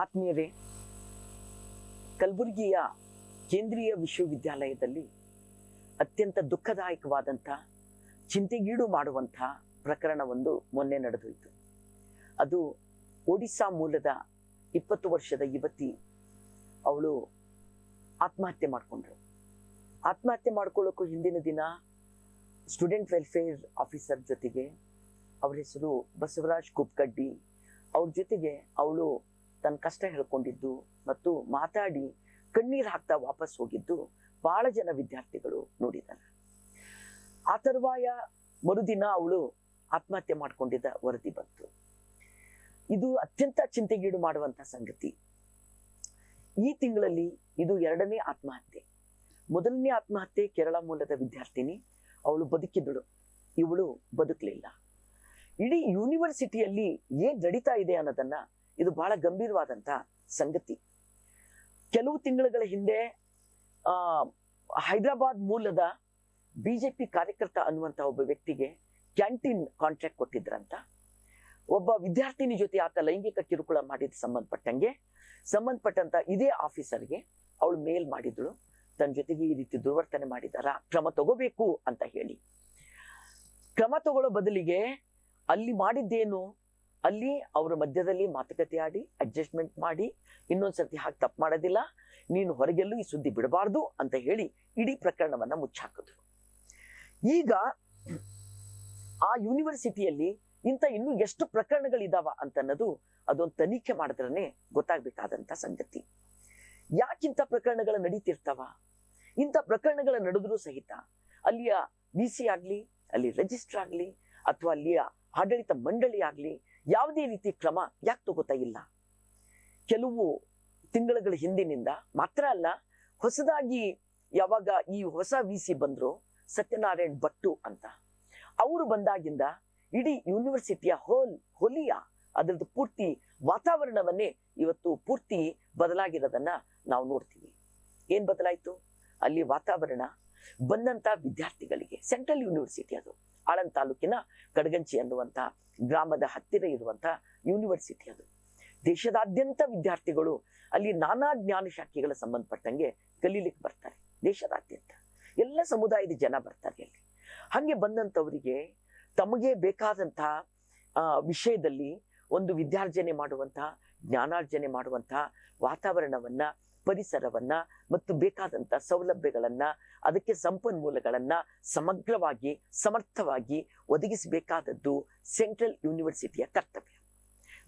ಆತ್ಮೀಯರೇ, ಕಲಬುರಗಿಯ ಕೇಂದ್ರೀಯ ವಿಶ್ವವಿದ್ಯಾಲಯದಲ್ಲಿ ಅತ್ಯಂತ ದುಃಖದಾಯಕವಾದಂಥ, ಚಿಂತೆಗೀಡು ಮಾಡುವಂಥ ಪ್ರಕರಣವೊಂದು ಮೊನ್ನೆ ನಡೆದೋಯಿತು. ಅದು ಒಡಿಸ್ಸಾ ಮೂಲದ ಇಪ್ಪತ್ತು ವರ್ಷದ ಯುವತಿ, ಅವಳು ಆತ್ಮಹತ್ಯೆ ಮಾಡಿಕೊಂಡ್ರು. ಆತ್ಮಹತ್ಯೆ ಮಾಡ್ಕೊಳ್ಳೋಕ್ಕೂ ಹಿಂದಿನ ದಿನ ಸ್ಟೂಡೆಂಟ್ ವೆಲ್ಫೇರ್ ಆಫೀಸರ್ ಜೊತೆಗೆ, ಅವರ ಹೆಸರು ಬಸವರಾಜ್ ಕುಪ್ಕಡ್ಡಿ, ಅವ್ರ ಜೊತೆಗೆ ಅವಳು ತನ್ನ ಕಷ್ಟ ಹೇಳ್ಕೊಂಡಿದ್ದು ಮತ್ತು ಮಾತಾಡಿ ಕಣ್ಣೀರು ಹಾಕ್ತಾ ವಾಪಸ್ ಹೋಗಿದ್ದು ಬಹಳ ಜನ ವಿದ್ಯಾರ್ಥಿಗಳು ನೋಡಿದ್ದಾನೆ ಆ ತರುವಾಯ ಮರುದಿನ ಅವಳು ಆತ್ಮಹತ್ಯೆ ಮಾಡಿಕೊಂಡಿದ್ದ ವರದಿ ಬಂತು. ಇದು ಅತ್ಯಂತ ಚಿಂತೆಗೀಡು ಮಾಡುವಂತ ಸಂಗತಿ. ಈ ತಿಂಗಳಲ್ಲಿ ಇದು ಎರಡನೇ ಆತ್ಮಹತ್ಯೆ. ಮೊದಲನೇ ಆತ್ಮಹತ್ಯೆ ಕೇರಳ ಮೂಲದ ವಿದ್ಯಾರ್ಥಿನಿ. ಅವಳು ಬದುಕಿದಳು ಇವಳು ಬದುಕಲಿಲ್ಲ. ಇಡೀ ಯೂನಿವರ್ಸಿಟಿಯಲ್ಲಿ ಏನ್ ನಡೀತಾ ಇದೆ ಅನ್ನೋದನ್ನ ಇದು ಬಹಳ ಗಂಭೀರವಾದಂತ ಸಂಗತಿ. ಕೆಲವು ತಿಂಗಳುಗಳ ಹಿಂದೆ, ಆ, ಹೈದರಾಬಾದ್ ಮೂಲದ ಬಿಜೆಪಿ ಕಾರ್ಯಕರ್ತ ಅನ್ನುವಂತ ಒಬ್ಬ ವ್ಯಕ್ತಿಗೆ ಕ್ಯಾಂಟೀನ್ ಕಾಂಟ್ರಾಕ್ಟ್ ಕೊಟ್ಟಿದ್ರಂತ. ಒಬ್ಬ ವಿದ್ಯಾರ್ಥಿನಿ ಜೊತೆ ಆತ ಲೈಂಗಿಕ ಕಿರುಕುಳ ಮಾಡಿದ ಸಂಬಂಧಪಟ್ಟಂಗೆ, ಸಂಬಂಧಪಟ್ಟಂತ ಇದೇ ಆಫೀಸರ್ಗೆ ಅವಳು ಮೇಲ್ ಮಾಡಿದಳು. ತನ್ನ ಜೊತೆಗೆ ಈ ರೀತಿ ದುರ್ವರ್ತನೆ ಮಾಡಿದಾರ ಕ್ರಮ ತಗೋಬೇಕು ಅಂತ ಹೇಳಿ. ಕ್ರಮ ತಗೊಳ್ಳೋ ಬದಲಿಗೆ ಅಲ್ಲಿ ಮಾಡಿದ್ದೇನು? ಅಲ್ಲಿ ಅವರ ಮಧ್ಯದಲ್ಲಿ ಮಾತುಕತೆ ಆಡಿ ಅಡ್ಜಸ್ಟ್ಮೆಂಟ್ ಮಾಡಿ ಇನ್ನೊಂದ್ಸರ್ತಿ ಹಾಗೆ ತಪ್ಪು ಮಾಡೋದಿಲ್ಲ, ನೀನು ಹೊರಗೆಲ್ಲೂ ಈ ಸುದ್ದಿ ಬಿಡಬಾರ್ದು ಅಂತ ಹೇಳಿ ಇಡೀ ಪ್ರಕರಣವನ್ನ ಮುಚ್ಚಾಕಿದ್ರು. ಈಗ ಆ ಯೂನಿವರ್ಸಿಟಿಯಲ್ಲಿ ಇಂಥ ಇನ್ನೂ ಎಷ್ಟು ಪ್ರಕರಣಗಳಿದಾವ ಅಂತ ಅನ್ನೋದು ಅದೊಂದು ತನಿಖೆ ಮಾಡಿದ್ರೇ ಗೊತ್ತಾಗ್ಬೇಕಾದಂತ ಸಂಗತಿ. ಯಾಕಿಂತ ಪ್ರಕರಣಗಳು ನಡೀತಿರ್ತಾವ? ಇಂಥ ಪ್ರಕರಣಗಳ ನಡೆದ್ರೂ ಸಹಿತ ಅಲ್ಲಿಯ ವಿ ಸಿ ಆಗ್ಲಿ, ಅಲ್ಲಿ ರಿಜಿಸ್ಟರ್ ಆಗ್ಲಿ, ಅಥವಾ ಅಲ್ಲಿಯ ಆಡಳಿತ ಮಂಡಳಿ ಆಗಲಿ ಯಾವುದೇ ರೀತಿ ಕ್ರಮ ಯಾಕೆ ತಗೋತಾ ಇಲ್ಲ? ಕೆಲವು ತಿಂಗಳುಗಳ ಹಿಂದಿನಿಂದ ಮಾತ್ರ ಅಲ್ಲ, ಹೊಸದಾಗಿ ಯಾವಾಗ ಈ ಹೊಸ ವಿ ಸಿ ಬಂದ್ರು ಸತ್ಯನಾರಾಯಣ್ ಭಟ್ಟು ಅಂತ. ಅವರು ಬಂದಾಗಿಂದ ಇಡೀ ಯೂನಿವರ್ಸಿಟಿಯ ಹೋಲ್ ಹೊಲಿಯ ಅದರದ್ದು ಪೂರ್ತಿ ವಾತಾವರಣವನ್ನೇ ಇವತ್ತು ಪೂರ್ತಿ ಬದಲಾಗಿರೋದನ್ನ ನಾವು ನೋಡ್ತೀವಿ. ಏನ್ ಬದಲಾಯ್ತು? ಅಲ್ಲಿ ವಾತಾವರಣ ಬಂದಂತ ವಿದ್ಯಾರ್ಥಿಗಳಿಗೆ, ಸೆಂಟ್ರಲ್ ಯೂನಿವರ್ಸಿಟಿ ಅದು. ಆಳಂದ್ ತಾಲೂಕಿನ ಕಡಗಂಚಿ ಅನ್ನುವಂತ ಗ್ರಾಮದ ಹತ್ತಿರ ಇರುವಂತ ಯೂನಿವರ್ಸಿಟಿ ಅದು. ದೇಶದಾದ್ಯಂತ ವಿದ್ಯಾರ್ಥಿಗಳು ಅಲ್ಲಿ ನಾನಾ ಜ್ಞಾನ ಶಾಖೆಗಳ ಸಂಬಂಧಪಟ್ಟಂಗೆ ಕಲೀಲಿಕ್ಕೆ ಬರ್ತಾರೆ. ದೇಶದಾದ್ಯಂತ. ಎಲ್ಲ ಸಮುದಾಯದ ಜನ ಬರ್ತಾರೆ ಅಲ್ಲಿ. ಹಂಗೆ ಬಂದಂಥವರಿಗೆ ತಮಗೆ ಬೇಕಾದಂತ ಆ, ವಿಷಯದಲ್ಲಿ ಒಂದು ವಿದ್ಯಾರ್ಜನೆ ಮಾಡುವಂತ ಜ್ಞಾನಾರ್ಜನೆ ಮಾಡುವಂತ ವಾತಾವರಣವನ್ನ ಪರಿಸರವನ್ನ ಮತ್ತು ಬೇಕಾದಂತ ಸೌಲಭ್ಯಗಳನ್ನ, ಅದಕ್ಕೆ ಸಂಪನ್ಮೂಲಗಳನ್ನ ಸಮಗ್ರವಾಗಿ, ಸಮರ್ಥವಾಗಿ ಒದಗಿಸಬೇಕಾದದ್ದು ಸೆಂಟ್ರಲ್ ಯೂನಿವರ್ಸಿಟಿಯ ಕರ್ತವ್ಯ.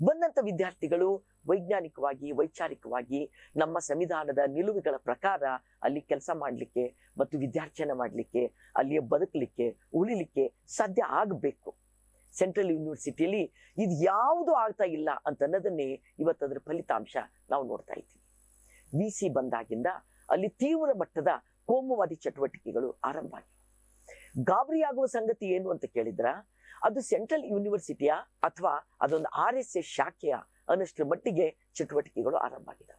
ಬಂದಂತ ವಿದ್ಯಾರ್ಥಿಗಳು ವೈಜ್ಞಾನಿಕವಾಗಿ, ವೈಚಾರಿಕವಾಗಿ ನಮ್ಮ ಸಂವಿಧಾನದ ನಿಲುವುಗಳ ಪ್ರಕಾರ ಅಲ್ಲಿ ಕೆಲಸ ಮಾಡಲಿಕ್ಕೆ ಮತ್ತು ವಿದ್ಯಾರ್ಜನೆ ಮಾಡಲಿಕ್ಕೆ, ಅಲ್ಲಿಯ ಬದುಕಲಿಕ್ಕೆ, ಉಳಿಲಿಕ್ಕೆ ಸಾಧ್ಯ ಆಗಬೇಕು. ಸೆಂಟ್ರಲ್ ಯೂನಿವರ್ಸಿಟಿಯಲ್ಲಿ ಇದು ಯಾವುದು ಆಗ್ತಾ ಇಲ್ಲ ಅಂತ ಅನ್ನೋದನ್ನೇ ಇವತ್ತು ಅದರ ಫಲಿತಾಂಶ ನಾವು ನೋಡ್ತಾ ಇದ್ದೀವಿ. ವಿ ಬಂದಾಗಿಂದ ಅಲ್ಲಿ ತೀವ್ರ ಮಟ್ಟದ ಕೋಮುವಾದಿ ಚಟುವಟಿಕೆಗಳು ಆರಂಭ ಆಗಿವೆ ಗಾಬರಿಯಾಗುವ ಸಂಗತಿ ಏನು ಅಂತ ಕೇಳಿದ್ರ, ಅದು ಸೆಂಟ್ರಲ್ ಯೂನಿವರ್ಸಿಟಿಯ ಅಥವಾ ಅದೊಂದು ಆರ್ ಎಸ್ ಎಸ್ ಶಾಖೆಯ ಅನ್ನಷ್ಟರ ಮಟ್ಟಿಗೆ ಚಟುವಟಿಕೆಗಳು ಆರಂಭ ಆಗಿದೆ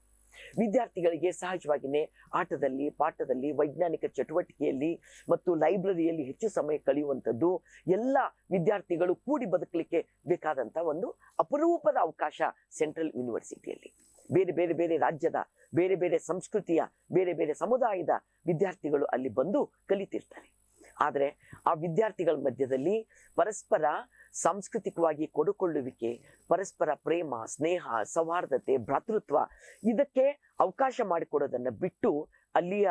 ವಿದ್ಯಾರ್ಥಿಗಳಿಗೆ ಸಹಜವಾಗಿಯೇ ಆಟದಲ್ಲಿ, ಪಾಠದಲ್ಲಿ, ವೈಜ್ಞಾನಿಕ ಚಟುವಟಿಕೆಯಲ್ಲಿ ಮತ್ತು ಲೈಬ್ರರಿಯಲ್ಲಿ ಹೆಚ್ಚು ಸಮಯ ಕಳೆಯುವಂಥದ್ದು ಎಲ್ಲ ವಿದ್ಯಾರ್ಥಿಗಳು ಕೂಡಿ ಬದುಕಲಿಕ್ಕೆ ಬೇಕಾದಂಥ ಒಂದು ಅಪರೂಪದ ಅವಕಾಶ ಸೆಂಟ್ರಲ್ ಯೂನಿವರ್ಸಿಟಿಯಲ್ಲಿ. ಬೇರೆ ಬೇರೆ ಬೇರೆ ರಾಜ್ಯದ, ಬೇರೆ ಬೇರೆ ಸಂಸ್ಕೃತಿಯ, ಬೇರೆ ಬೇರೆ ಸಮುದಾಯದ ವಿದ್ಯಾರ್ಥಿಗಳು ಅಲ್ಲಿ ಬಂದು ಕಲಿತಿರ್ತಾರೆ. ಆದರೆ ಆ ವಿದ್ಯಾರ್ಥಿಗಳ ಮಧ್ಯದಲ್ಲಿ ಪರಸ್ಪರ ಸಾಂಸ್ಕೃತಿಕವಾಗಿ ಕೊಡುಕೊಳ್ಳುವಿಕೆ, ಪರಸ್ಪರ ಪ್ರೇಮ, ಸ್ನೇಹ, ಸೌಹಾರ್ದತೆ, ಭ್ರಾತೃತ್ವ ಇದಕ್ಕೆ ಅವಕಾಶ ಮಾಡಿಕೊಡೋದನ್ನು ಬಿಟ್ಟು ಅಲ್ಲಿಯ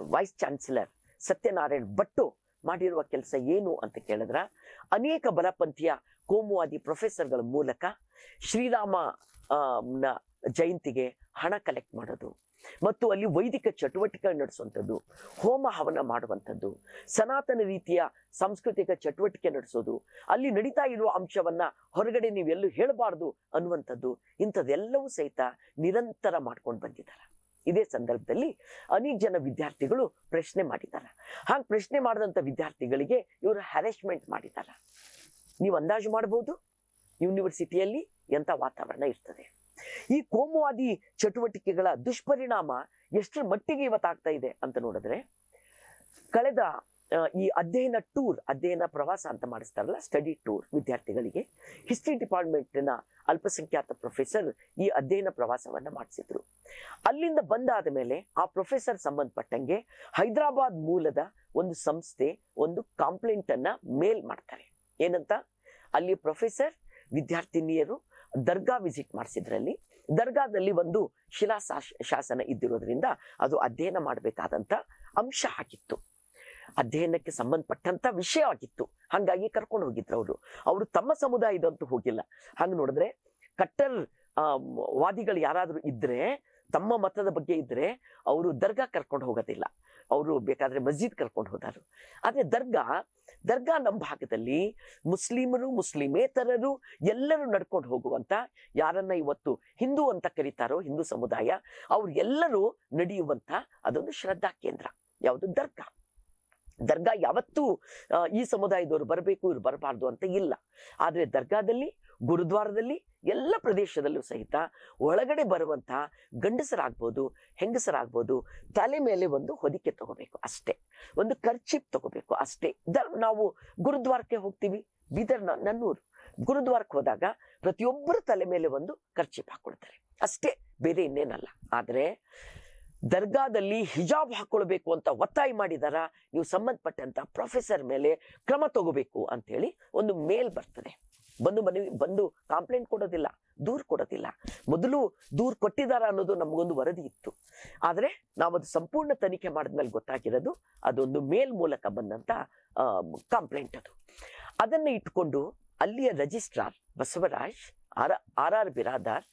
ವೈಸ್ ಚಾನ್ಸಲರ್ ಸತ್ಯನಾರಾಯಣ್ ಭಟ್ಟು ಮಾಡಿರುವ ಕೆಲಸ ಏನು ಅಂತ ಕೇಳಿದ್ರ, ಅನೇಕ ಬಲಪಂಥೀಯ ಕೋಮುವಾದಿ ಪ್ರೊಫೆಸರ್ಗಳ ಮೂಲಕ ಶ್ರೀರಾಮ ಜಯಂತಿಗೆ ಹಣ ಕಲೆಕ್ಟ್ ಮಾಡೋದು. ಮತ್ತು ಅಲ್ಲಿ ವೈದಿಕ ಚಟುವಟಿಕೆ ನಡೆಸುವಂಥದ್ದು, ಹೋಮ ಹವನ ಮಾಡುವಂಥದ್ದು, ಸನಾತನ ರೀತಿಯ ಸಾಂಸ್ಕೃತಿಕ ಚಟುವಟಿಕೆ ನಡೆಸೋದು, ಅಲ್ಲಿ ನಡೀತಾ ಇರುವ ಅಂಶವನ್ನ ಹೊರಗಡೆ ನೀವೆಲ್ಲೂ ಹೇಳಬಾರ್ದು ಅನ್ನುವಂಥದ್ದು, ಇಂಥದ್ದೆಲ್ಲವೂ ಸಹಿತ ನಿರಂತರ ಮಾಡ್ಕೊಂಡು ಬಂದಿದ್ದಾರೆ. ಇದೇ ಸಂದರ್ಭದಲ್ಲಿ ಅನೇಕ ಜನ ವಿದ್ಯಾರ್ಥಿಗಳು ಪ್ರಶ್ನೆ ಮಾಡಿದ್ದಾರೆ. ಹಾಗೆ ಪ್ರಶ್ನೆ ಮಾಡಿದಂಥ ವಿದ್ಯಾರ್ಥಿಗಳಿಗೆ ಇವರು ಹ್ಯಾರೆಸ್ಮೆಂಟ್ ಮಾಡಿದ್ದಾರೆ. ನೀವು ಅಂದಾಜು ಮಾಡಬಹುದು ಯೂನಿವರ್ಸಿಟಿಯಲ್ಲಿ ಎಂಥ ವಾತಾವರಣ ಇರ್ತದೆ. ಈ ಕೋಮುವಾದಿ ಚಟುವಟಿಕೆಗಳ ದುಷ್ಪರಿಣಾಮ ಎಷ್ಟರ ಮಟ್ಟಿಗೆ ಇವತ್ತಾಗ್ತಾ ಇದೆ ಅಂತ ನೋಡಿದ್ರೆ, ಕಳೆದ ಈ ಅಧ್ಯಯನ ಟೂರ್, ಅಧ್ಯಯನ ಪ್ರವಾಸ ಅಂತ ಮಾಡಿಸ್ತಾರಲ್ಲ ಸ್ಟಡಿ ಟೂರ್ ವಿದ್ಯಾರ್ಥಿಗಳಿಗೆ ಹಿಸ್ಟ್ರಿ ಡಿಪಾರ್ಟ್ಮೆಂಟ್ನ ಅಲ್ಪಸಂಖ್ಯಾತ ಪ್ರೊಫೆಸರ್ ಈ ಅಧ್ಯಯನ ಪ್ರವಾಸವನ್ನ ಮಾಡಿಸಿದ್ರು. ಅಲ್ಲಿಂದ ಬಂದಾದ ಮೇಲೆ ಆ ಪ್ರೊಫೆಸರ್ ಸಂಬಂಧಪಟ್ಟಂಗೆ ಹೈದರಾಬಾದ್ ಮೂಲದ ಒಂದು ಸಂಸ್ಥೆ ಒಂದು ಕಾಂಪ್ಲೇಂಟ್ ಮೇಲ್ ಮಾಡ್ತಾರೆ. ಏನಂತ? ಅಲ್ಲಿ ಪ್ರೊಫೆಸರ್ ವಿದ್ಯಾರ್ಥಿನಿಯರು ದರ್ಗಾ ವಿಸಿಟ್ ಮಾಡಿಸಿದ್ರಲ್ಲಿ. ದರ್ಗಾದಲ್ಲಿ ಒಂದು ಶಿಲಾ ಶಾಸ- ಶಾಸನ ಇದ್ದಿರೋದ್ರಿಂದ ಅದು ಅಧ್ಯಯನ ಮಾಡಬೇಕಾದಂಥ ಅಂಶ ಆಗಿತ್ತು ಅಧ್ಯಯನಕ್ಕೆ ಸಂಬಂಧಪಟ್ಟಂತ ವಿಷಯ ಹಾಗಾಗಿ ಕರ್ಕೊಂಡು ಹೋಗಿದ್ರು ಅವರು. ಅವರು ತಮ್ಮ ಸಮುದಾಯದಂತೂ ಹೋಗಿಲ್ಲ. ಹಂಗೆ ನೋಡಿದ್ರೆ ಕಟ್ಟರ್ ವಾದಿಗಳು ಯಾರಾದರೂ ಇದ್ರೆ ತಮ್ಮ ಮತದ ಬಗ್ಗೆ ಇದ್ರೆ ಅವರು ದರ್ಗಾ ಕರ್ಕೊಂಡು ಹೋಗೋದಿಲ್ಲ. ಅವರು ಬೇಕಾದ್ರೆ ಮಸ್ಜಿದ್ ಕರ್ಕೊಂಡು ಹೋದಾರು ಆದ್ರೆ ದರ್ಗಾ ದರ್ಗಾ ನಮ್ಮ ಭಾಗದಲ್ಲಿ ಮುಸ್ಲಿಮರು, ಮುಸ್ಲಿಮೇತರರು ಎಲ್ಲರೂ ನಡ್ಕೊಂಡು ಹೋಗುವಂತ ಯಾರನ್ನ ಇವತ್ತು ಹಿಂದೂ ಅಂತ ಕರೀತಾರೋ, ಹಿಂದೂ ಸಮುದಾಯ, ಅವ್ರು ಎಲ್ಲರೂ ನಡೆಯುವಂತ ಅದೊಂದು ಶ್ರದ್ಧಾ ಕೇಂದ್ರ. ಯಾವುದು? ದರ್ಗಾ. ದರ್ಗಾ ಯಾವತ್ತೂ ಈ ಸಮುದಾಯದವರು ಬರಬೇಕು, ಇವ್ರು ಬರಬಾರ್ದು ಅಂತ ಇಲ್ಲ. ಆದ್ರೆ ದರ್ಗಾದಲ್ಲಿ, ಗುರುದ್ವಾರದಲ್ಲಿ ಎಲ್ಲ ಪ್ರದೇಶದಲ್ಲೂ ಸಹಿತ ಒಳಗಡೆ ಬರುವಂತಹ ಗಂಡಸರಾಗ್ಬೋದು, ಹೆಂಗಸರಾಗ್ಬೋದು, ತಲೆ ಮೇಲೆ ಒಂದು ಹೊದಿಕೆ ತಗೋಬೇಕು ಅಷ್ಟೇ. ಒಂದು ಖರ್ಚಿಪ್ ತಗೋಬೇಕು ಅಷ್ಟೇ. ನಾವು ಗುರುದ್ವಾರಕ್ಕೆ ಹೋಗ್ತೀವಿ ಬೀದರ್ ನನ್ನೂರು. ಗುರುದ್ವಾರಕ್ಕೆ ಹೋದಾಗ ಪ್ರತಿಯೊಬ್ಬರ ತಲೆ ಮೇಲೆ ಒಂದು ಖರ್ಚಿಪ್ ಹಾಕೊಳ್ತಾರೆ ಅಷ್ಟೇ, ಬೇರೆ ಇನ್ನೇನಲ್ಲ. ಆದರೆ ದರ್ಗಾದಲ್ಲಿ ಹಿಜಾಬ್ ಹಾಕೊಳ್ಬೇಕು ಅಂತ ಒತ್ತಾಯ ಮಾಡಿದಾರ, ನೀವು ಸಂಬಂಧಪಟ್ಟಂತ ಪ್ರೊಫೆಸರ್ ಮೇಲೆ ಕ್ರಮ ತಗೋಬೇಕು ಅಂತ ಹೇಳಿ ಒಂದು ಮೇಲ್ ಬರ್ತದೆ. ಬಂದು ಮನವಿ, ಬಂದು ಕಂಪ್ಲೇಂಟ್ ಕೊಡೋದಿಲ್ಲ, ದೂರ್ ಕೊಡೋದಿಲ್ಲ. ಮೊದಲು ದೂರು ಕೊಟ್ಟಿದಾರ ಅನ್ನೋದು ನಮಗೊಂದು ವರದಿ ಇತ್ತು. ಆದರೆ ನಾವು ಅದು ಸಂಪೂರ್ಣ ತನಿಖೆ ಮಾಡಿದ್ಮೇಲೆ ಗೊತ್ತಾಗಿರೋದು ಅದೊಂದು ಮೇಲ್ ಮೂಲಕ ಬಂದಂತ ಕಂಪ್ಲೇಂಟ್ ಅದು. ಅದನ್ನ ಇಟ್ಕೊಂಡು ಅಲ್ಲಿಯ registrar Basavaraj, R R R Biradar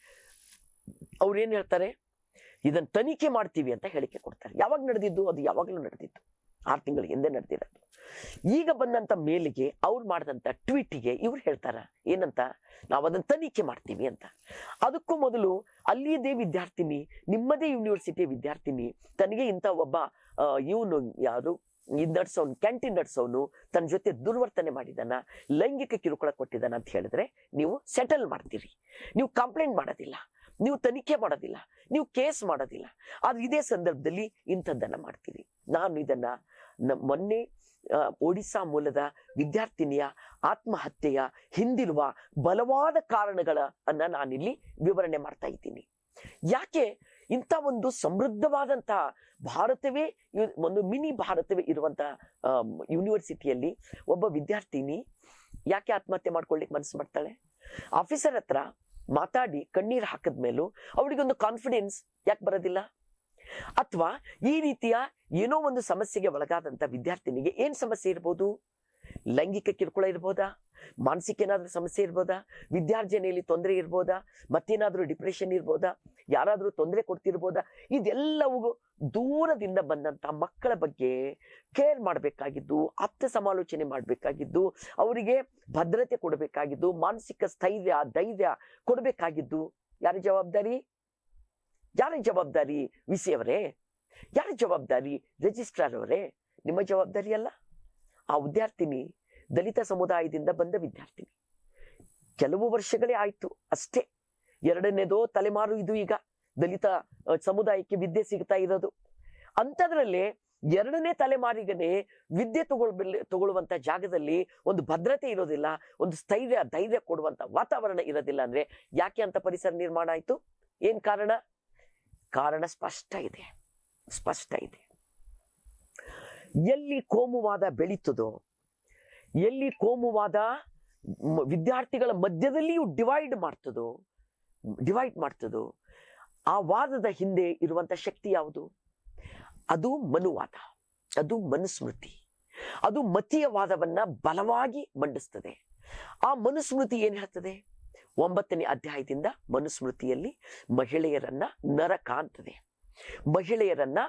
ಅವ್ರೇನು ಹೇಳ್ತಾರೆ? ಇದನ್ನ ತನಿಖೆ ಮಾಡ್ತೀವಿ ಅಂತ ಹೇಳಿಕೆ ಕೊಡ್ತಾರೆ. ಯಾವಾಗ ನಡೆದಿದ್ದು? ಅದು ಯಾವಾಗಲೂ ನಡೆದಿತ್ತು ಆರು ತಿಂಗಳ ಹಿಂದೆ ನಡೆದಿರೋದು. ಈಗ ಬಂದಂತ ಮೇಲಿಗೆ ಅವ್ರು ಮಾಡಿದಂಥ ಟ್ವೀಟಿಗೆ ಇವ್ರು ಹೇಳ್ತಾರ, ಏನಂತ? ನಾವು ಅದನ್ನು ತನಿಖೆ ಮಾಡ್ತೀವಿ ಅಂತ. ಅದಕ್ಕೂ ಮೊದಲು ಅಲ್ಲಿಯದೇ ವಿದ್ಯಾರ್ಥಿನಿ, ನಿಮ್ಮದೇ ಯೂನಿವರ್ಸಿಟಿಯ ವಿದ್ಯಾರ್ಥಿನಿ, ತನಗೆ ಇಂಥ ಒಬ್ಬ ಇವನು ಯಾರು? ಇದು ನಡ್ಸೋನು ಕ್ಯಾಂಟೀನ್ ನಡ್ಸೋನು ತನ್ನ ಜೊತೆ ದುರ್ವರ್ತನೆ ಮಾಡಿದಾನ, ಲೈಂಗಿಕ ಕಿರುಕುಳ ಕೊಟ್ಟಿದ್ದಾನ ಅಂತ ಹೇಳಿದ್ರೆ ನೀವು ಸೆಟಲ್ ಮಾಡ್ತೀರಿ. ನೀವು ಕಂಪ್ಲೇಂಟ್ ಮಾಡೋದಿಲ್ಲ, ನೀವು ತನಿಖೆ ಮಾಡೋದಿಲ್ಲ, ನೀವು ಕೇಸ್ ಮಾಡೋದಿಲ್ಲ. ಆದ್ರೆ ಇದೇ ಸಂದರ್ಭದಲ್ಲಿ ಇಂಥದ್ದನ್ನ ಮಾಡ್ತೀರಿ. ನಾನು ಇದನ್ನ ಮೊನ್ನೆ ಒಡಿಸ್ಸಾ ಮೂಲದ ವಿದ್ಯಾರ್ಥಿನಿಯ ಆತ್ಮಹತ್ಯೆಯ ಹಿಂದಿರುವ ಬಲವಾದ ಕಾರಣಗಳ ಅನ್ನ ನಾನಿಲ್ಲಿ ವಿವರಣೆ ಮಾಡ್ತಾ ಇದ್ದೀನಿ. ಯಾಕೆ ಇಂಥ ಒಂದು ಸಮೃದ್ಧವಾದಂತಹ ಭಾರತವೇ ಒಂದು ಮಿನಿ ಭಾರತವೇ ಇರುವಂತಹ ಯೂನಿವರ್ಸಿಟಿಯಲ್ಲಿ ಒಬ್ಬ ವಿದ್ಯಾರ್ಥಿನಿ ಯಾಕೆ ಆತ್ಮಹತ್ಯೆ ಮಾಡ್ಕೊಳ್ಳಿಕ್ ಮನಸ್ಸು ಮಾಡ್ತಾಳೆ? ಆಫೀಸರ್ ಹತ್ರ ಮಾತಾಡಿ ಕಣ್ಣೀರ್ ಹಾಕಿದ್ಮೇಲೂ ಅವಳಿಗೊಂದು ಕಾನ್ಫಿಡೆನ್ಸ್ ಯಾಕೆ ಬರೋದಿಲ್ಲ? ಅಥವಾ ಈ ರೀತಿಯ ಏನೋ ಒಂದು ಸಮಸ್ಯೆಗೆ ಒಳಗಾದಂತ ವಿದ್ಯಾರ್ಥಿನಿಗೆ ಏನು ಸಮಸ್ಯೆ ಇರ್ಬೋದು? ಲೈಂಗಿಕ ಕಿರುಕುಳ ಇರ್ಬೋದಾ? ಮಾನಸಿಕ ಏನಾದರೂ ಸಮಸ್ಯೆ ಇರ್ಬೋದಾ? ವಿದ್ಯಾರ್ಜನೆಯಲ್ಲಿ ತೊಂದರೆ ಇರ್ಬೋದಾ? ಮತ್ತೇನಾದರೂ ಡಿಪ್ರೆಷನ್ ಇರ್ಬೋದಾ? ಯಾರಾದರೂ ತೊಂದರೆ ಕೊಡ್ತಿರ್ಬೋದಾ? ಇದೆಲ್ಲವೂ ದೂರದಿಂದ ಬಂದಂಥ ಮಕ್ಕಳ ಬಗ್ಗೆ ಕೇರ್ ಮಾಡಬೇಕಾಗಿದ್ದು, ಆಪ್ತ ಸಮಾಲೋಚನೆ ಮಾಡಬೇಕಾಗಿದ್ದು, ಅವರಿಗೆ ಭದ್ರತೆ ಕೊಡಬೇಕಾಗಿದ್ದು, ಮಾನಸಿಕ ಸ್ಥೈರ್ಯ, ಧೈರ್ಯ ಕೊಡಬೇಕಾಗಿದ್ದು, ಯಾರ ಜವಾಬ್ದಾರಿ? ಯಾರ ಜವಾಬ್ದಾರಿ ವಿ ಸಿ ಅವರೇ? ಯಾರ ಜವಾಬ್ದಾರಿ ರಿಜಿಸ್ಟ್ರಾರ್ ಅವರೇ? ನಿಮ್ಮ ಜವಾಬ್ದಾರಿ ಅಲ್ಲ. ಆ ವಿದ್ಯಾರ್ಥಿನಿ ದಲಿತ ಸಮುದಾಯದಿಂದ ಬಂದ ವಿದ್ಯಾರ್ಥಿನಿ. ಕೆಲವು ವರ್ಷಗಳೇ ಆಯ್ತು ಅಷ್ಟೇ. ಎರಡನೇದೋ ತಲೆಮಾರು ಇದು ಈಗ. ದಲಿತ ಸಮುದಾಯಕ್ಕೆ ವಿದ್ಯೆ ಸಿಗ್ತಾ ಇರೋದು. ಅಂಥದ್ರಲ್ಲೇ ಎರಡನೇ ತಲೆಮಾರಿಗನೇ ವಿದ್ಯೆ ತಗೊಳ್ಬೆಲ್ ತಗೊಳ್ಳುವಂತ ಜಾಗದಲ್ಲಿ ಒಂದು ಭದ್ರತೆ ಇರೋದಿಲ್ಲ, ಒಂದು ಸ್ಥೈರ್ಯ, ಧೈರ್ಯ ಕೊಡುವಂತ ವಾತಾವರಣ ಇರೋದಿಲ್ಲ ಅಂದ್ರೆ ಯಾಕೆ ಅಂತ ಪರಿಸರ ನಿರ್ಮಾಣ ಆಯ್ತು? ಏನ್ ಕಾರಣ? ಕಾರಣ ಸ್ಪಷ್ಟ ಇದೆ. ಸ್ಪಷ್ಟ ಇದೆ. ಎಲ್ಲಿ ಕೋಮುವಾದ ಬೆಳೀತದೋ, ಎಲ್ಲಿ ಕೋಮುವಾದ ವಿದ್ಯಾರ್ಥಿಗಳ ಮಧ್ಯದಲ್ಲಿಯೂ ಡಿವೈಡ್ ಮಾಡ್ತದೋ ಡಿವೈಡ್ ಮಾಡ್ತದೋ, ಆ ವಾದದ ಹಿಂದೆ ಇರುವಂಥ ಶಕ್ತಿ ಯಾವುದು? ಅದು ಮನುವಾದ, ಅದು ಮನುಸ್ಮೃತಿ. ಅದು ಮತೀಯ ವಾದವನ್ನ ಬಲವಾಗಿ ಮಂಡಿಸ್ತದೆ. ಆ ಮನುಸ್ಮೃತಿ ಏನ್ ಹೇಳ್ತದೆ? ಒಂಬತ್ತನೇ ಅಧ್ಯಾಯದಿಂದ ಮನುಸ್ಮೃತಿಯಲ್ಲಿ ಮಹಿಳೆಯರನ್ನ ನರ ಕಾಣ್ತದೆ. ಮಹಿಳೆಯರನ್ನ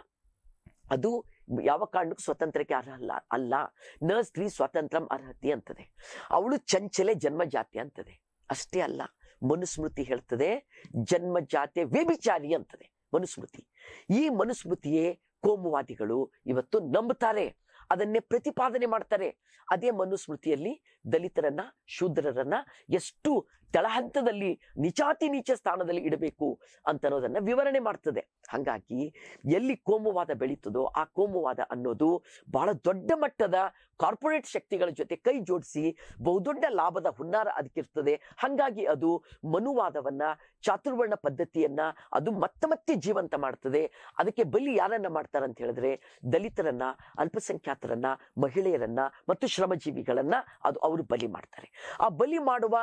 ಅದು ಯಾವ ಕಾರಣಕ್ಕೂ ಸ್ವತಂತ್ರಕ್ಕೆ ಅರ್ಹ ಅಲ್ಲ. ನ ಸ್ತ್ರೀ ಸ್ವಾತಂತ್ರ್ಯಂ ಅರ್ಹತಿ ಅಂತದೆ. ಅವಳು ಚಂಚಲೆ ಜನ್ಮಜಾತಿ ಅಂತದೆ. ಅಷ್ಟೇ ಅಲ್ಲ, ಮನುಸ್ಮೃತಿ ಹೇಳ್ತದೆ, ಜನ್ಮಜಾತೆ ವ್ಯಭಿಚಾರಿ ಅಂತದೆ ಮನುಸ್ಮೃತಿ. ಈ ಮನುಸ್ಮೃತಿಯೇ ಕೋಮುವಾದಿಗಳು ಇವತ್ತು ನಂಬುತ್ತಾರೆ. ಅದನ್ನೇ ಪ್ರತಿಪಾದನೆ ಮಾಡ್ತಾರೆ. ಅದೇ ಮನುಸ್ಮೃತಿಯಲ್ಲಿ ದಲಿತರನ್ನ, ಶೂದ್ರರನ್ನ ಎಷ್ಟು ತಳಹಂತದಲ್ಲಿ ನಿಚಾತಿ ನೀಚ ಸ್ಥಾನದಲ್ಲಿ ಇಡಬೇಕು ಅಂತ ವಿವರಣೆ ಮಾಡ್ತದೆ. ಹಂಗಾಗಿ ಎಲ್ಲಿ ಕೋಮುವಾದ ಬೆಳೀತದೋ ಆ ಕೋಮುವಾದ ಅನ್ನೋದು ಬಹಳ ದೊಡ್ಡ ಮಟ್ಟದ ಕಾರ್ಪೊರೇಟ್ ಶಕ್ತಿಗಳ ಜೊತೆ ಕೈ ಜೋಡಿಸಿ ಬಹುದೊಡ್ಡ ಲಾಭದ ಹುನ್ನಾರ ಅದಕ್ಕಿರ್ತದೆ ಹಂಗಾಗಿ ಅದು ಮನುವಾದವನ್ನ, ಚಾತುರ್ವರ್ಣ ಪದ್ಧತಿಯನ್ನ ಅದು ಮತ್ತೆ ಮತ್ತೆ ಜೀವಂತ ಮಾಡ್ತದೆ. ಅದಕ್ಕೆ ಬಲಿ ಯಾರನ್ನ ಮಾಡ್ತಾರಂತ ಹೇಳಿದ್ರೆ ದಲಿತರನ್ನ, ಅಲ್ಪಸಂಖ್ಯಾತರನ್ನ, ಮಹಿಳೆಯರನ್ನ ಮತ್ತು ಶ್ರಮಜೀವಿಗಳನ್ನ ಅದು ಅವರು ಬಲಿ ಮಾಡ್ತಾರೆ. ಆ ಬಲಿ ಮಾಡುವ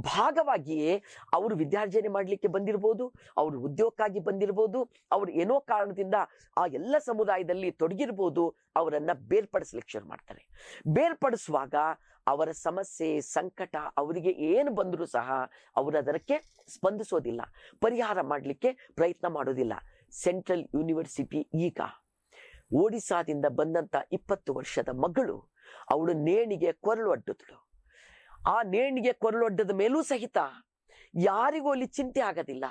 ಭಾಗವಾಗಿಯೇ ಅವರು ವಿದ್ಯಾರ್ಜನೆ ಮಾಡಲಿಕ್ಕೆ ಬಂದಿರ್ಬೋದು, ಅವರು ಉದ್ಯೋಗಕ್ಕಾಗಿ ಬಂದಿರ್ಬೋದು, ಅವರು ಏನೋ ಕಾರಣದಿಂದ ಆ ಎಲ್ಲ ಸಮುದಾಯದಲ್ಲಿ ತೊಡಗಿರ್ಬೋದು, ಅವರನ್ನ ಬೇರ್ಪಡಿಸ್ಲಿಕ್ಕೆ ಶುರು ಮಾಡ್ತಾರೆ. ಬೇರ್ಪಡಿಸುವಾಗ ಅವರ ಸಮಸ್ಯೆ, ಸಂಕಟ, ಅವರಿಗೆ ಏನು ಬಂದರೂ ಸಹ ಅವರು ಅದಕ್ಕೆ ಸ್ಪಂದಿಸೋದಿಲ್ಲ. ಪರಿಹಾರ ಮಾಡಲಿಕ್ಕೆ ಪ್ರಯತ್ನ ಮಾಡೋದಿಲ್ಲ. ಸೆಂಟ್ರಲ್ ಯೂನಿವರ್ಸಿಟಿ ಈಗ ಒಡಿಸ್ಸಾದಿಂದ ಬಂದಂತ ಇಪ್ಪತ್ತು ವರ್ಷದ ಮಗಳು ಅವಳು ನೇಣಿಗೆ ಕೊರಳು ಅಡ್ಡದಳು ಆ ನೇಣಿಗೆ ಕೊರಳೊಡ್ಡದ ಮೇಲೂ ಸಹಿತ ಯಾರಿಗೂ ಅಲ್ಲಿ ಚಿಂತೆ ಆಗೋದಿಲ್ಲ.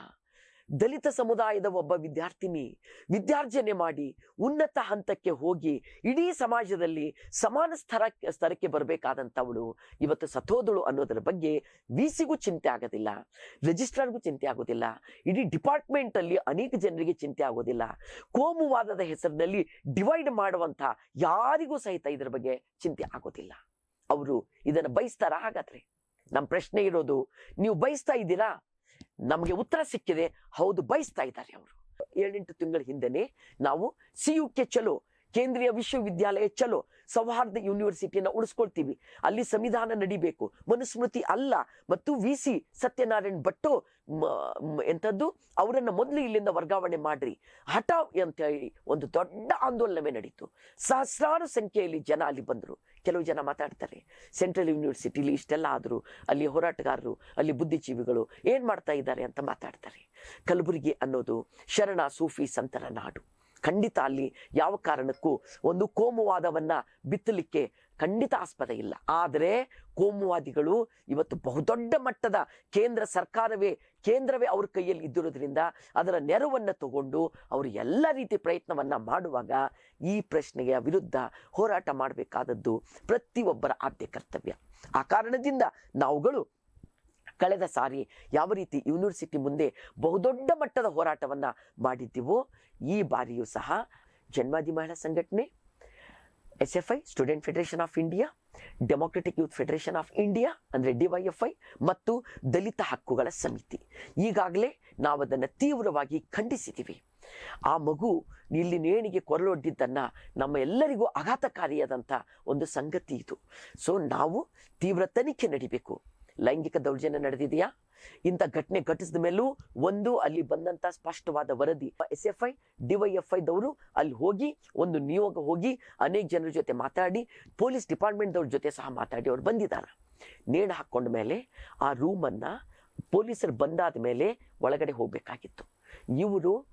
ದಲಿತ ಸಮುದಾಯದ ಒಬ್ಬ ವಿದ್ಯಾರ್ಥಿನಿ ವಿದ್ಯಾರ್ಜನೆ ಮಾಡಿ ಉನ್ನತ ಹಂತಕ್ಕೆ ಹೋಗಿ ಇಡೀ ಸಮಾಜದಲ್ಲಿ ಸಮಾನ ಸ್ಥರ ಸ್ತರಕ್ಕೆ ಬರಬೇಕಾದಂಥವಳು. ಇವತ್ತು ಸತೋದಳು ಅನ್ನೋದರ ಬಗ್ಗೆ ವಿ ಸಿಗೂ ಚಿಂತೆ ಆಗೋದಿಲ್ಲ, ರಿಜಿಸ್ಟ್ರಾರ್ಗೂ ಚಿಂತೆ ಆಗೋದಿಲ್ಲ, ಇಡೀ ಡಿಪಾರ್ಟ್ಮೆಂಟ್ ಅಲ್ಲಿ ಅನೇಕ ಜನರಿಗೆ ಚಿಂತೆ ಆಗೋದಿಲ್ಲ. ಕೋಮುವಾದದ ಹೆಸರಿನಲ್ಲಿ ಡಿವೈಡ್ ಮಾಡುವಂಥ ಯಾರಿಗೂ ಸಹಿತ ಇದರ ಬಗ್ಗೆ ಚಿಂತೆ ಆಗೋದಿಲ್ಲ. ಅವರು ಇದನ್ನು ಬಯಸ್ತಾರ ಹಾಗಾದ್ರೆ? ನಮ್ಮ ಪ್ರಶ್ನೆ ಇರೋದು, ನೀವು ಬಯಸ್ತಾ ಇದ್ದೀರಾ? ನಮಗೆ ಉತ್ತರ ಸಿಕ್ಕಿದೆ. ಹೌದು, ಬಯಸ್ತಾ ಇದ್ದಾರೆ ಅವರು. ಏಳೆಂಟು ತಿಂಗಳ ಹಿಂದೆನೆ ನಾವು ಸಿ ಯು ಕೆ ಚಲೋ ಕೇಂದ್ರೀಯ ವಿಶ್ವವಿದ್ಯಾಲಯ, ಚಲೋ ಸೌಹಾರ್ದ ಯೂನಿವರ್ಸಿಟಿಯನ್ನು ಉಳಿಸ್ಕೊಳ್ತೀವಿ. ಅಲ್ಲಿ ಸಂವಿಧಾನ ನಡಿಬೇಕು. ಮನುಸ್ಮೃತಿ ಅಲ್ಲ. ಮತ್ತು ವಿ ಸಿ ಸತ್ಯನಾರಾಯಣ್ ಭಟ್ಟು ಎಂಥದ್ದು, ಅವರನ್ನ ಮೊದಲು ಇಲ್ಲಿಂದ ವರ್ಗಾವಣೆ ಮಾಡ್ರಿ. ಹಠಾವ್ ಅಂತ ಹೇಳಿ ಒಂದು ದೊಡ್ಡ ಆಂದೋಲನವೇ ನಡೀತು. ಸಹಸ್ರಾರು ಸಂಖ್ಯೆಯಲ್ಲಿ ಜನ ಅಲ್ಲಿ ಬಂದರು. ಕೆಲವು ಜನ ಮಾತಾಡ್ತಾರೆ. ಸೆಂಟ್ರಲ್ ಯೂನಿವರ್ಸಿಟಿಲಿ ಇಷ್ಟೆಲ್ಲ ಆದರೂ, ಅಲ್ಲಿ ಹೋರಾಟಗಾರರು, ಅಲ್ಲಿ ಬುದ್ಧಿಜೀವಿಗಳು ಏನು ಮಾಡ್ತಾ ಇದ್ದಾರೆ ಅಂತ ಮಾತಾಡ್ತಾರೆ. ಕಲಬುರಗಿ ಅನ್ನೋದು ಶರಣ ಸೂಫಿ ಸಂತರ ನಾಡು. ಖಂಡಿತ ಅಲ್ಲಿ ಯಾವ ಕಾರಣಕ್ಕೂ ಒಂದು ಕೋಮುವಾದವನ್ನ ಬಿತ್ತಲಿಕ್ಕೆ ಖಂಡಿತ ಆಸ್ಪದ ಇಲ್ಲ. ಆದರೆ ಕೋಮುವಾದಿಗಳು ಇವತ್ತು ಬಹುದೊಡ್ಡ ಮಟ್ಟದ ಕೇಂದ್ರ ಸರ್ಕಾರವೇ, ಕೇಂದ್ರವೇ ಅವ್ರ ಕೈಯಲ್ಲಿ ಇದ್ದಿರೋದ್ರಿಂದ ಅದರ ನೆರವನ್ನು ತಗೊಂಡು ಅವರು ಎಲ್ಲ ರೀತಿ ಪ್ರಯತ್ನವನ್ನು ಮಾಡುವಾಗ ಈ ಪ್ರಶ್ನೆಯ ವಿರುದ್ಧ ಹೋರಾಟ ಮಾಡಬೇಕಾದದ್ದು ಪ್ರತಿಯೊಬ್ಬರ ಆದ್ಯ ಕರ್ತವ್ಯ. ಆ ಕಾರಣದಿಂದ ನಾವುಗಳು ಕಳೆದ ಸಾರಿ ಯಾವ ರೀತಿ ಯೂನಿವರ್ಸಿಟಿ ಮುಂದೆ ಬಹುದೊಡ್ಡ ಮಟ್ಟದ ಹೋರಾಟವನ್ನ ಮಾಡಿದ್ದೆವೋ ಈ ಬಾರಿಯೂ ಸಹ ಜನ್ಮಾದಿ ಮಹಿಳಾ ಸಂಘಟನೆ S F I student federation of India, democratic youth federation of India ಅಂದರೆ ಐ ಮತ್ತು ದಲಿತ ಹಕ್ಕುಗಳ ಸಮಿತಿ. ಈಗಾಗಲೇ ನಾವು ಅದನ್ನು ತೀವ್ರವಾಗಿ ಖಂಡಿಸಿದ್ದೀವಿ. ಆ ಮಗು ಇಲ್ಲಿ ನೇಣಿಗೆ ಕೊರಳೊಡ್ಡಿದ್ದನ್ನು ನಮ್ಮ ಎಲ್ಲರಿಗೂ ಆಘಾತಕಾರಿಯಾದಂಥ ಒಂದು ಸಂಗತಿ ಇದು. ಸೊ ನಾವು ತೀವ್ರ ತನಿಖೆ ನಡಿಬೇಕು. ಲೈಂಗಿಕ ದೌರ್ಜನ್ಯ ನಡೆದಿದೆಯಾ? ಇಂಥ ಘಟನೆ ಘಟಿಸಿದ ಮೇಲೂ ಒಂದು ಅಲ್ಲಿ ಬಂದಂತ ಸ್ಪಷ್ಟವಾದ ವರದಿ. ಎಸ್ ಎಫ್ ಐ ಡಿವೈಎಫ್ ದವರು ಅಲ್ಲಿ ಹೋಗಿ, ಒಂದು ನಿಯೋಗ ಹೋಗಿ ಅನೇಕ ಜನರ ಜೊತೆ ಮಾತಾಡಿ, ಪೊಲೀಸ್ ಡಿಪಾರ್ಟ್ಮೆಂಟ್ದವ್ರ ಜೊತೆ ಸಹ ಮಾತಾಡಿ ಅವ್ರು ಬಂದಿದ್ದಾರೆ. ನೇಣ ಹಾಕೊಂಡ ಮೇಲೆ ಆ ರೂಮನ್ನ ಪೊಲೀಸರು ಬಂದಾದ ಮೇಲೆ ಒಳಗಡೆ ಹೋಗ್ಬೇಕಾಗಿತ್ತು. ಇವರು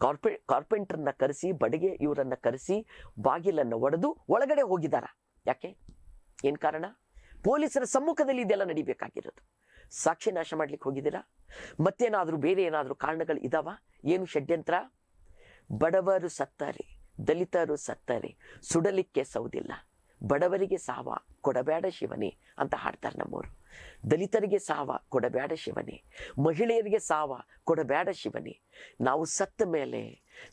ಕಾರ್ಪೆ ಕಾರ್ಪೆಂಟರ್ನ ಕರೆಸಿ, ಬಡಿಗೆ ಇವರನ್ನ ಕರೆಸಿ, ಬಾಗಿಲನ್ನು ಒಡೆದು ಒಳಗಡೆ ಹೋಗಿದಾರ ಯಾಕೆ? ಏನ್ ಕಾರಣ? ಪೊಲೀಸರ ಸಮ್ಮುಖದಲ್ಲಿ ಇದೆಲ್ಲ ನಡಿಬೇಕಾಗಿರೋದು. ಸಾಕ್ಷಿ ನಾಶ ಮಾಡ್ಲಿಕ್ಕೆ ಹೋಗಿದ್ದೀರಾ? ಮತ್ತೇನಾದ್ರೂ ಬೇರೆ ಏನಾದ್ರೂ ಕಾರಣಗಳು ಇದಾವ? ಏನು ಷಡ್ಯಂತ್ರ? ಬಡವರು ಸತ್ತಾರೆ, ದಲಿತರು ಸತ್ತಾರೆ, ಸುಡಲಿಕ್ಕೆ ಸೌದಿಲ್ಲ. ಬಡವರಿಗೆ ಸಾವ, ಕೊಡಬೇಡ ಶಿವನೇ ಅಂತ ಹಾಡ್ತಾರೆ ನಮ್ಮವರು. ದಲಿತರಿಗೆ ಸಾವ ಕೊಡಬೇಡ ಶಿವನೇ, ಮಹಿಳೆಯರಿಗೆ ಸಾವ ಕೊಡಬೇಡ ಶಿವನೇ. ನಾವು ಸತ್ತ ಮೇಲೆ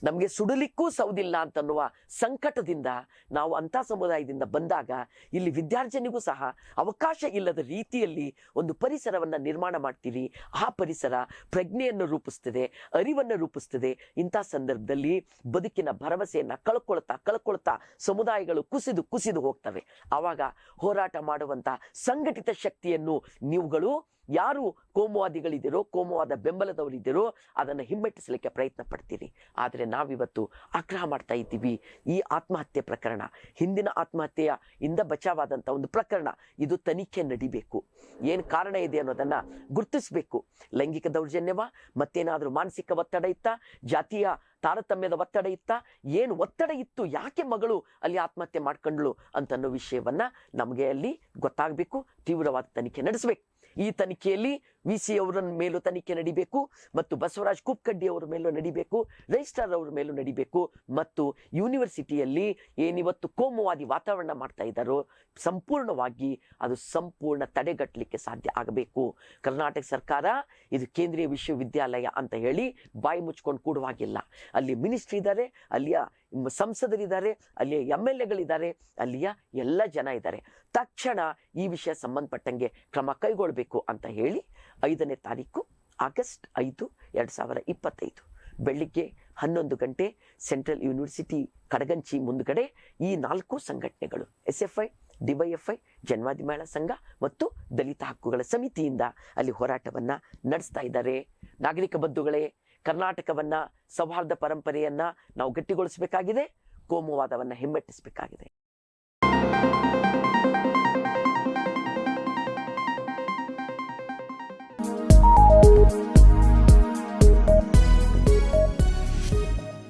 ನಮಗೆ ಸುಡಲಿಕ್ಕೂ ಸೌದಿಲ್ಲ ಅಂತನ್ನುವ ಸಂಕಟದಿಂದ ನಾವು ಅಂಥ ಸಮುದಾಯದಿಂದ ಬಂದಾಗ ಇಲ್ಲಿ ವಿದ್ಯಾರ್ಜನೆಗೂ ಸಹ ಅವಕಾಶ ಇಲ್ಲದ ರೀತಿಯಲ್ಲಿ ಒಂದು ಪರಿಸರವನ್ನು ನಿರ್ಮಾಣ ಮಾಡ್ತೀವಿ ಆ ಪರಿಸರ ಪ್ರಜ್ಞೆಯನ್ನು ರೂಪಿಸ್ತದೆ, ಅರಿವನ್ನು ರೂಪಿಸ್ತದೆ. ಇಂಥ ಸಂದರ್ಭದಲ್ಲಿ ಬದುಕಿನ ಭರವಸೆಯನ್ನು ಕಳ್ಕೊಳ್ತಾ ಕಳ್ಕೊಳ್ತಾ ಸಮುದಾಯಗಳು ಕುಸಿದು ಕುಸಿದು ಹೋಗ್ತವೆ. ಆವಾಗ ಹೋರಾಟ ಮಾಡುವಂತ ಸಂಘಟಿತ ಶಕ್ತಿಯನ್ನು ನೀವುಗಳು ಯಾರು ಕೋಮುವಾದಿಗಳಿದ್ದೀರೋ, ಕೋಮುವಾದ ಬೆಂಬಲದವರಿದ್ದೀರೋ ಅದನ್ನು ಹಿಮ್ಮೆಟ್ಟಿಸಲಿಕ್ಕೆ ಪ್ರಯತ್ನ ಪಡ್ತೀರಿ ಆದರೆ ನಾವಿವತ್ತು ಆಗ್ರಹ ಮಾಡ್ತಾ ಇದ್ದೀವಿ, ಈ ಆತ್ಮಹತ್ಯೆ ಪ್ರಕರಣ. ಹಿಂದಿನ ಆತ್ಮಹತ್ಯೆಯ ಇಂದ ಬಚಾವಾದಂಥ ಒಂದು ಪ್ರಕರಣ, ಇದು ತನಿಖೆ ನಡಿಬೇಕು. ಏನು ಕಾರಣ ಇದೆ ಅನ್ನೋದನ್ನು ಗುರುತಿಸಬೇಕು. ಲೈಂಗಿಕ ದೌರ್ಜನ್ಯವ? ಮತ್ತೇನಾದರೂ ಮಾನಸಿಕ ಒತ್ತಡ ಇತ್ತ? ಜಾತಿಯ ತಾರತಮ್ಯದ ಒತ್ತಡ ಇತ್ತ? ಏನು ಒತ್ತಡ ಇತ್ತು? ಯಾಕೆ ಮಗಳು ಅಲ್ಲಿ ಆತ್ಮಹತ್ಯೆ ಮಾಡ್ಕೊಂಡ್ಳು ಅಂತನ್ನೋ ವಿಷಯವನ್ನ ನಮಗೆ ಅಲ್ಲಿ ಗೊತ್ತಾಗಬೇಕು, ತೀವ್ರವಾದ ತನಿಖೆ ನಡೆಸಬೇಕು. ಈ ತನಿಖೆಯಲ್ಲಿ ವಿ ಸಿ ಅವರ ಮೇಲೂ ತನಿಖೆ ನಡಿಬೇಕು ಮತ್ತು ಬಸವರಾಜ್ ಕುಪ್ಕಡ್ಡಿ ಅವರ ಮೇಲೂ ನಡಿಬೇಕು ರಿಜಿಸ್ಟ್ರಾರ್ ಅವರ ಮೇಲೂ ನಡಿಬೇಕು ಮತ್ತು ಯೂನಿವರ್ಸಿಟಿಯಲ್ಲಿ ಏನಿವತ್ತು ಕೋಮುವಾದಿ ವಾತಾವರಣ ಮಾಡ್ತಾ ಇದ್ದಾರೋ ಸಂಪೂರ್ಣವಾಗಿ ಅದು ಸಂಪೂರ್ಣ ತಡೆಗಟ್ಟಲಿಕ್ಕೆ ಸಾಧ್ಯ ಆಗಬೇಕು. ಕರ್ನಾಟಕ ಸರ್ಕಾರ ಇದು ಕೇಂದ್ರೀಯ ವಿಶ್ವವಿದ್ಯಾಲಯ ಅಂತ ಹೇಳಿ ಬಾಯಿ ಮುಚ್ಕೊಂಡು ಕೂಡುವಾಗಿಲ್ಲ. ಅಲ್ಲಿ ಮಿನಿಸ್ಟ್ರಿ ಇದ್ದಾರೆ, ಅಲ್ಲಿಯ ಸಂಸದರಿದ್ದಾರೆ, ಅಲ್ಲಿಯ ಎಂ ಎಲ್ ಎಗಳಿದ್ದಾರೆ, ಅಲ್ಲಿಯ ಎಲ್ಲ ಜನ ಇದ್ದಾರೆ. ತಕ್ಷಣ ಈ ವಿಷಯ ಸಂಬಂಧಪಟ್ಟಂಗೆ ಕ್ರಮ ಕೈಗೊಳ್ಳಬೇಕು ಅಂತ ಹೇಳಿ ಐದನೇ ತಾರೀಕು, ಆಗಸ್ಟ್ ಐದು, ಎರಡು ಸಾವಿರ ಇಪ್ಪತ್ತೈದು. ಬೆಳಿಗ್ಗೆ ಹನ್ನೊಂದು ಗಂಟೆ ಸೆಂಟ್ರಲ್ ಯೂನಿವರ್ಸಿಟಿ ಕಡಗಂಚಿ ಮುಂದುಗಡೆ ಈ ನಾಲ್ಕು ಸಂಘಟನೆಗಳು ಎಸ್ ಎಫ್ ಐ ಡಿವೈಎಫ್ಐ ಜನ್ಮಾದಿ ಮಹಿಳಾ ಸಂಘ ಮತ್ತು ದಲಿತ ಹಕ್ಕುಗಳ ಸಮಿತಿಯಿಂದ ಅಲ್ಲಿ ಹೋರಾಟವನ್ನ ನಡೆಸ್ತಾ ಇದ್ದಾರೆ. ನಾಗರಿಕ ಬಂಧುಗಳೇ, ಕರ್ನಾಟಕವನ್ನ ಸೌಹಾರ್ದ ಪರಂಪರೆಯನ್ನ ನಾವು ಗಟ್ಟಿಗೊಳಿಸಬೇಕಾಗಿದೆ, ಕೋಮುವಾದವನ್ನು ಹಿಮ್ಮೆಟ್ಟಿಸಬೇಕಾಗಿದೆ.